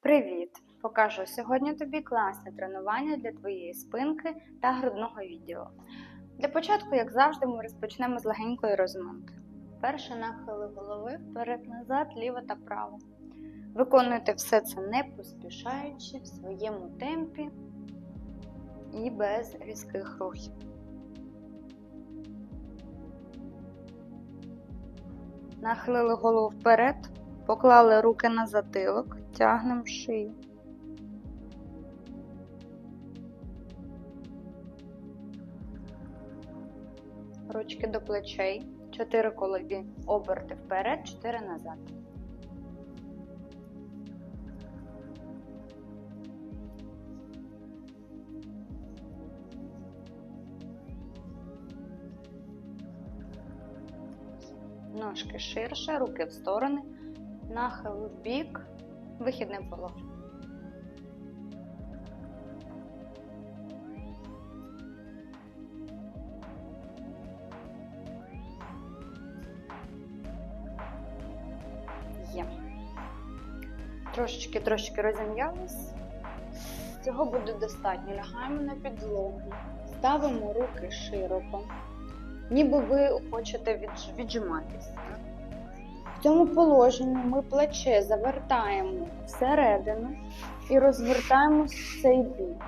Привіт! Покажу сьогодні тобі класне тренування для твоєї спинки та грудного відділу. Для початку, як завжди, ми розпочнемо з легенької розминки. Перше нахили голови вперед-назад, ліво та право. Виконуйте все це не поспішаючи в своєму темпі і без різких рухів. Нахилили голову вперед, поклали руки на затилок, тягнемо шию. Ручки до плечей, 4 колові оберти вперед, 4 назад. Ножки ширше, руки в сторони, нахил в бік, вихідне положення. Є. Трошечки трошечки розім'ялись. Цього буде достатньо. Лягаємо на підлогу, ставимо руки широко, ніби ви хочете відж- віджиматись. Цьому положенні ми плече завертаємо всередину і розвертаємо в цей бік.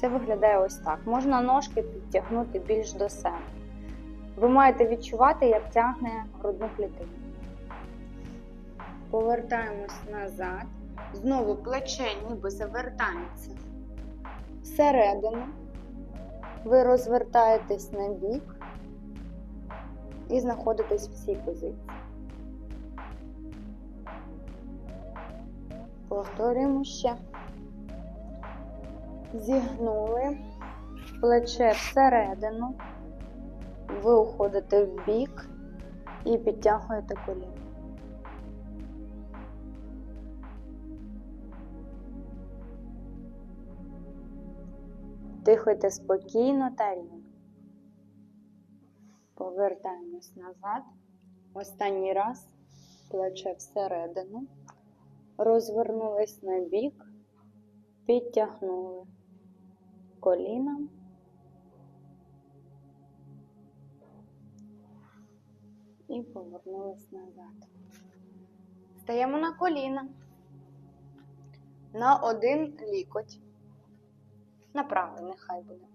Це виглядає ось так. Можна ножки підтягнути більш до себе. Ви маєте відчувати, як тягне грудну клітину. Повертаємось назад. Знову плече ніби завертається всередину. Ви розвертаєтесь на бік і знаходитесь в цій позиції. Повторюємо ще. Зігнули плече всередину, ви уходите в бік і підтягуєте коліно. Дихайте спокійно та рівно. Повертаємось назад. Останній раз плече всередину. Розвернулись на бік, підтягнули коліном. І повернулись назад. Стаємо на коліна. На один лікоть. На нехай буде.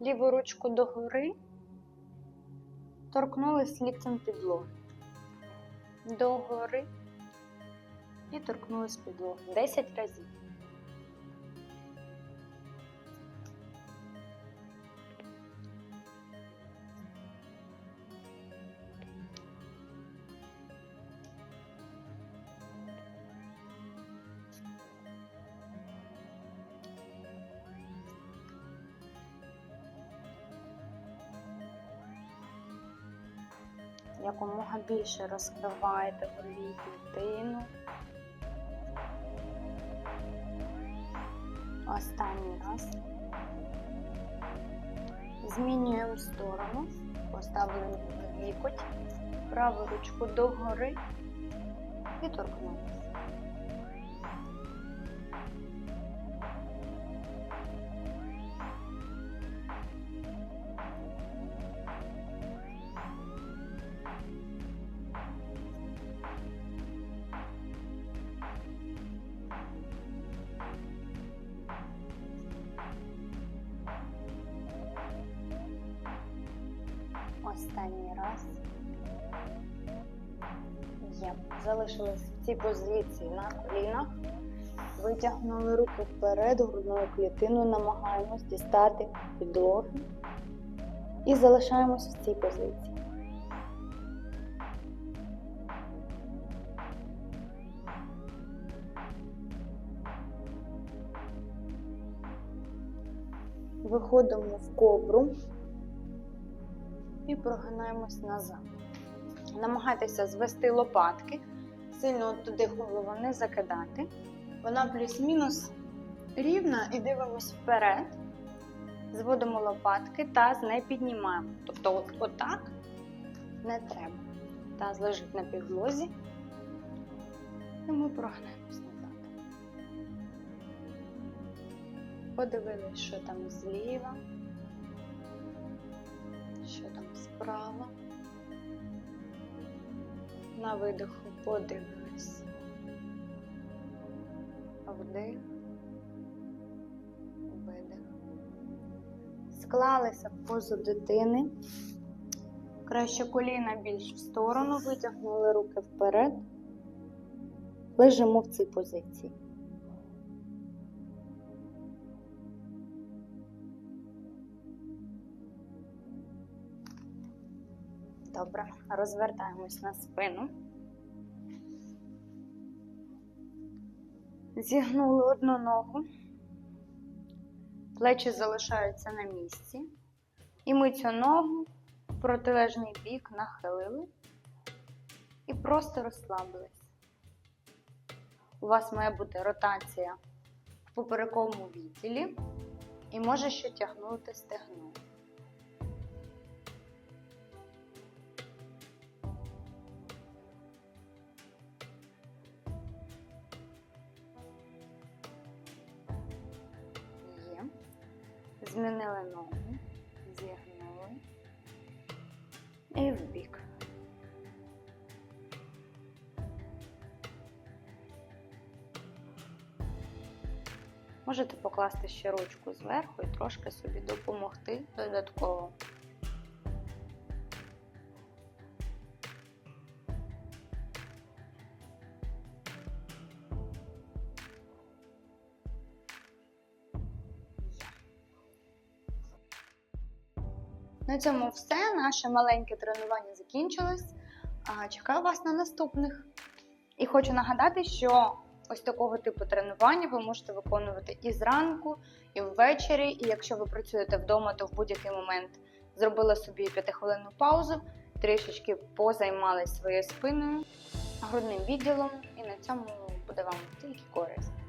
Ліву ручку догори. Торкнулись ліктем підлоги. Догори. І торкнулись підлоги. 10 разів. Якомога більше розкриваєте голі клітину. Останній раз. Змінюємо сторону. Поставили лікоть, праву ручку догори і торкнулися. Останній раз. Є. Залишились в цій позиції на колінах. Витягнули руки вперед, грудною клітиною, намагаємось дістати підлоги. І залишаємось в цій позиції. Виходимо в кобру і прогинаємось назад. Намагайтеся звести лопатки, сильно туди голову не закидати. Вона плюс-мінус рівна і дивимось вперед. Зводимо лопатки, таз не піднімаємо. Тобто, от, отак не треба. Таз лежить на підлозі. І ми прогнемось назад. Подивились, що там зліва, справа. На видиху подивились. Вдих. Видих. Склалися в позу дитини. Краще коліна більш в сторону, витягнули руки вперед. Лежимо в цій позиції. Добре, розвертаємось на спину. Зігнули одну ногу. Плечі залишаються на місці. І ми цю ногу в протилежний бік нахилили і просто розслабились. У вас має бути ротація в поперековому відділі і може ще тягнути стегно. Змінили ногу, зігнули і вбік. Можете покласти ще ручку зверху і трошки собі допомогти додатково. На цьому все. Наше маленьке тренування закінчилось. Чекаю вас на наступних. І хочу нагадати, що ось такого типу тренування ви можете виконувати і зранку, і ввечері. І якщо ви працюєте вдома, то в будь-який момент зробили собі п'ятихвилинну паузу, трішечки позаймались своєю спиною, грудним відділом, і на цьому буде вам тільки користь.